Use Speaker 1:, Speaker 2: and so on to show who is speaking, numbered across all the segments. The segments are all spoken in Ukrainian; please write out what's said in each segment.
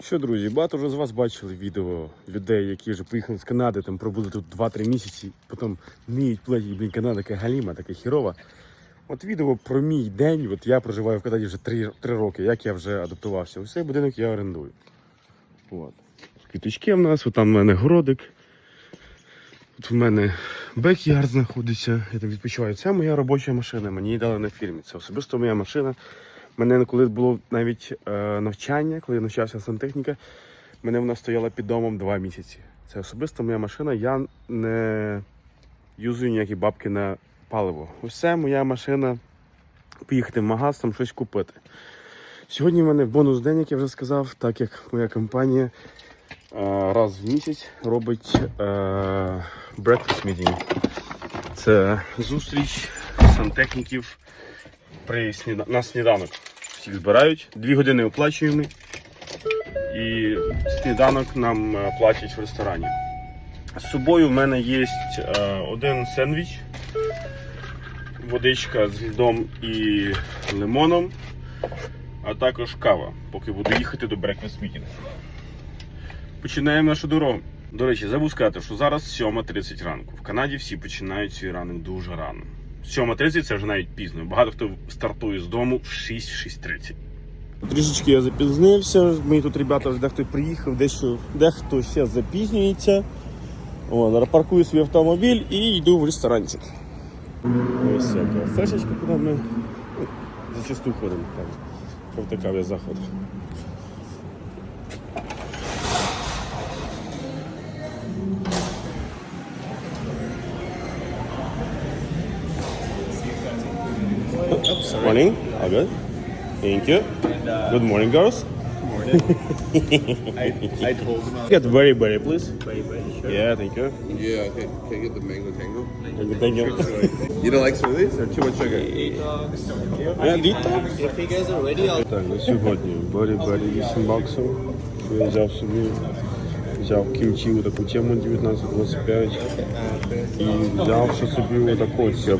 Speaker 1: Що, друзі, багато вже з вас бачили відео людей, які вже поїхали з Канади, там пробули тут 2-3 місяці, потім вміють платять, блін, Канада така галіма, така хірова. От відео про мій день, от я проживаю в Канаді вже 3, 3 роки, як я вже адаптувався. Ось цей будинок я орендую. От. Квіточки в нас, от там в мене городик. Тут в мене бек-ярд знаходиться, я там відпочиваю. Це моя робоча машина, мені її дали на фірмі. Це особисто моя машина. Мене коли було навіть е, навчання, коли я навчався сантехніка, мене вона стояла під домом два місяці. Це особисто моя машина, я не юзую ніякі бабки на паливо. Це моя машина поїхати в магаз, там щось купити. Сьогодні в мене бонус день, як я вже сказав, так як моя компанія е, раз в місяць робить е, breakfast meeting. Це зустріч сантехніків при сніда... на сніданок. Збирають, дві години оплачуємо. І сніданок нам е, платять в ресторані. З собою в мене є е, один сендвіч, водичка з льдом і лимоном, а також кава, поки буду їхати до Breakfast Meeting. Починаємо нашу дорогу. До речі, забув сказати, що зараз 7.30 ранку. В Канаді всі починають свій ранок дуже рано. 7.30 це вже навіть пізно. Багато хто стартує з дому в 6-6.30. Трішечки я запізнився. Мені тут ребята вже дехто приїхав, дещо, дехто ще запізнюється. О, паркую свій автомобіль і йду в ресторанчик. Ось яка фешечка, куди ми ну, зачасту ходимо. Так. Повтикав я заход. Morning. All good. Thank you. Good morning, girls.
Speaker 2: I, I told him.
Speaker 1: Get very, very, please.
Speaker 2: Very, very sure.
Speaker 1: Yeah, thank you.
Speaker 2: Yeah, okay. Can I get the mango tango?
Speaker 1: Thank you. Thank you.
Speaker 2: You don't like smoothies or too much sugar?
Speaker 1: А, detox?
Speaker 3: If you guys are ready, I'll
Speaker 1: Так, на сьогодні Борі Борі 8 баксів. Я взяв собі, взяв кімчі таку тему 1925 і взяв ще собі таку цю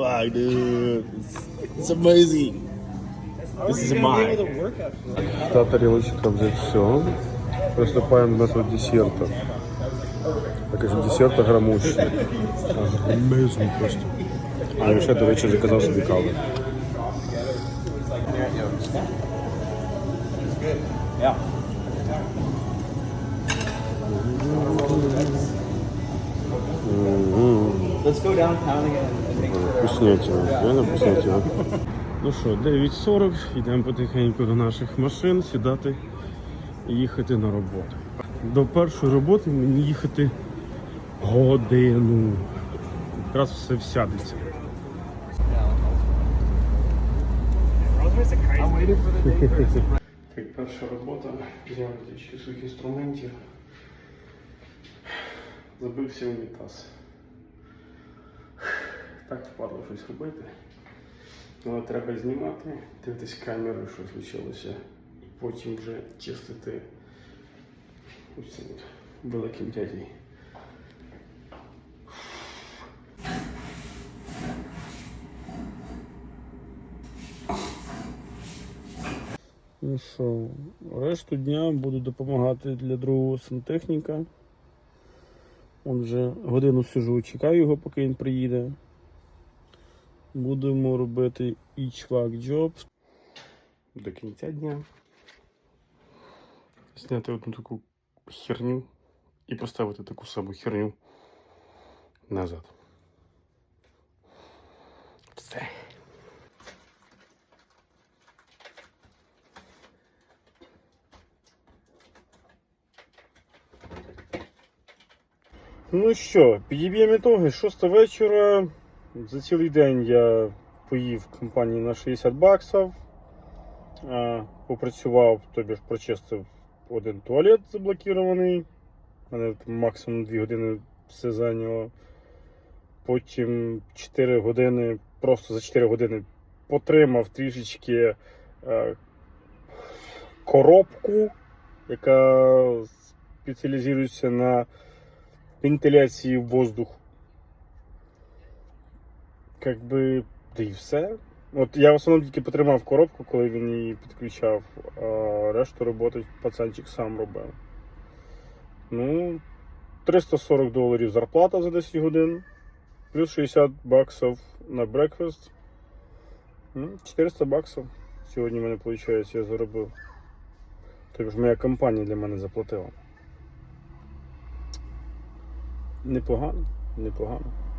Speaker 1: Fuck, dude. It's, it's amazing. This is mine. Та тарелочка взять все. Приступаем до нашего десерта. Так же десерта громущий. Amazing просто. А я ще, до речі, заказав собі каву.
Speaker 4: Yeah.
Speaker 3: Let's go downtown again.
Speaker 1: Вкуснятина, реально вкуснятина. Ну що, 9.40, йдемо потихеньку до наших машин, сідати і їхати на роботу. До першої роботи мені їхати годину. Якраз все всядеться. Так, перша робота, взяв трішки своїх інструментів. Забився унітаз. Так впадло щось робити. Але треба знімати, дивитись камерою, що случилося, і потім вже чистити цим великим дядей. Ну що, решту дня буду допомагати для другого сантехніка. Он вже годину сижу, чекаю його, поки він приїде. Будемо робити HVAC job до кінця дня. Зняти одну таку херню і поставити таку саму херню назад. Все. Ну що, підіб'ємо ітоги. Шоста вечора. За цілий день я поїв компанії на 60 баксів. Е, Попрацював, тобі ж прочистив один туалет заблокірований. У мене максимум 2 години все зайняло. Потім 4 години, просто за 4 години потримав трішечки е, коробку, яка спеціалізується на вентиляції воздуху. Как би, да і все. От я в основному тільки потримав коробку, коли він її підключав, а решту роботи пацанчик сам робив. Ну, 340 доларів зарплата за 10 годин, плюс 60 баксів на брекфаст. Ну, 400 баксів сьогодні в мене виходить, я заробив. Тобто моя компанія для мене заплатила. Непогано, непогано.